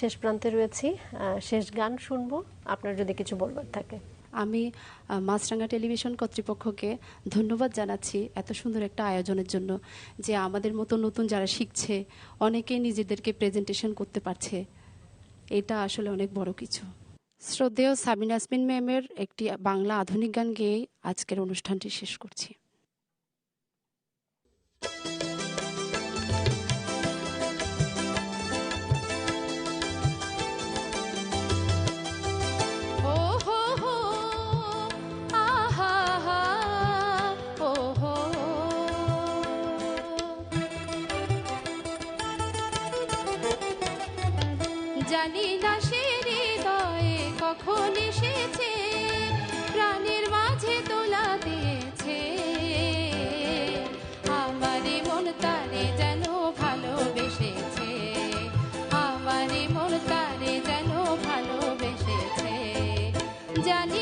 শেষ প্রান্তে রয়েছি। শেষ গান শুনব। আপনার যদি কিছু বলবার থাকে। আমি মাছরাঙ্গা টেলিভিশন কর্তৃপক্ষকে ধন্যবাদ জানাচ্ছি এত সুন্দর একটা আয়োজনের জন্য যে আমাদের মতো নতুন যারা শিখছে অনেকেই নিজেদেরকে প্রেজেন্টেশন করতে পারছে। এটা আসলে অনেক বড় কিছু। শ্রদ্ধেয় সাবিনাসমিন ম্যামের একটি বাংলা আধুনিক গান গেয়েই আজকের অনুষ্ঠানটি শেষ করছি। জানি না সে হৃদয়ে কখন এসেছে? প্রাণের মাঝে তোলা দিয়েছে। আমারই মন তারে যেন ভালোবেসেছে। আমারই মন তারে যেন ভালোবেসেছে। জানি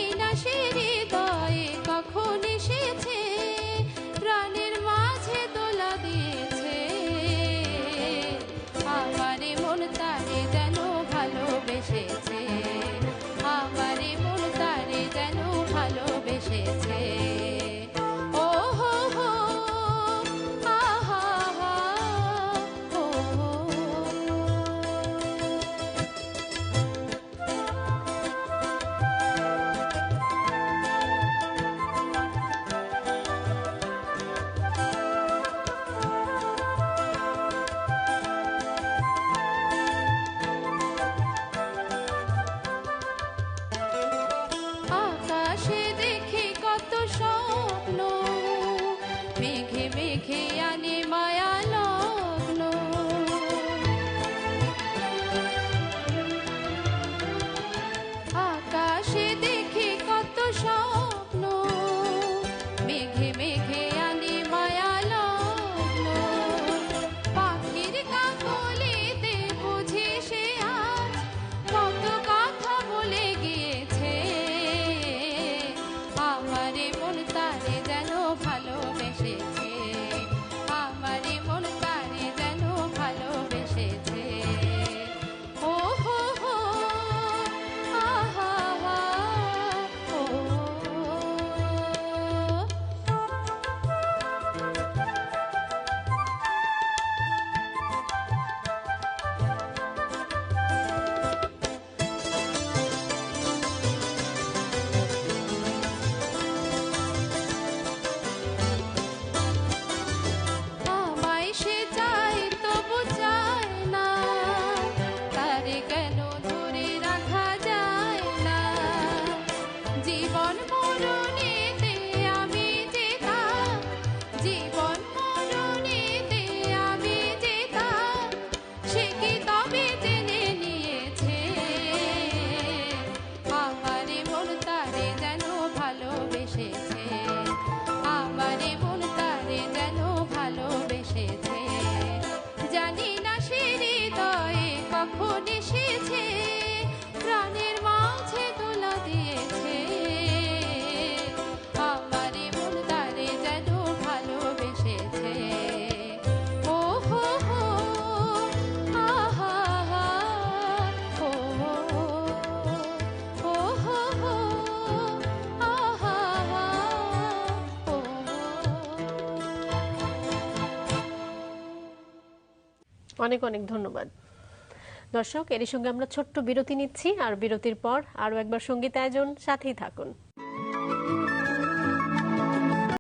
অনেক অনেক ধন্যবাদ। দর্শক, এরই সঙ্গে আমরা ছোট্ট বিরতি নিচ্ছি, আর বিরতির পর আরও একবার সংগীত আয়োজন সাথেই থাকুন।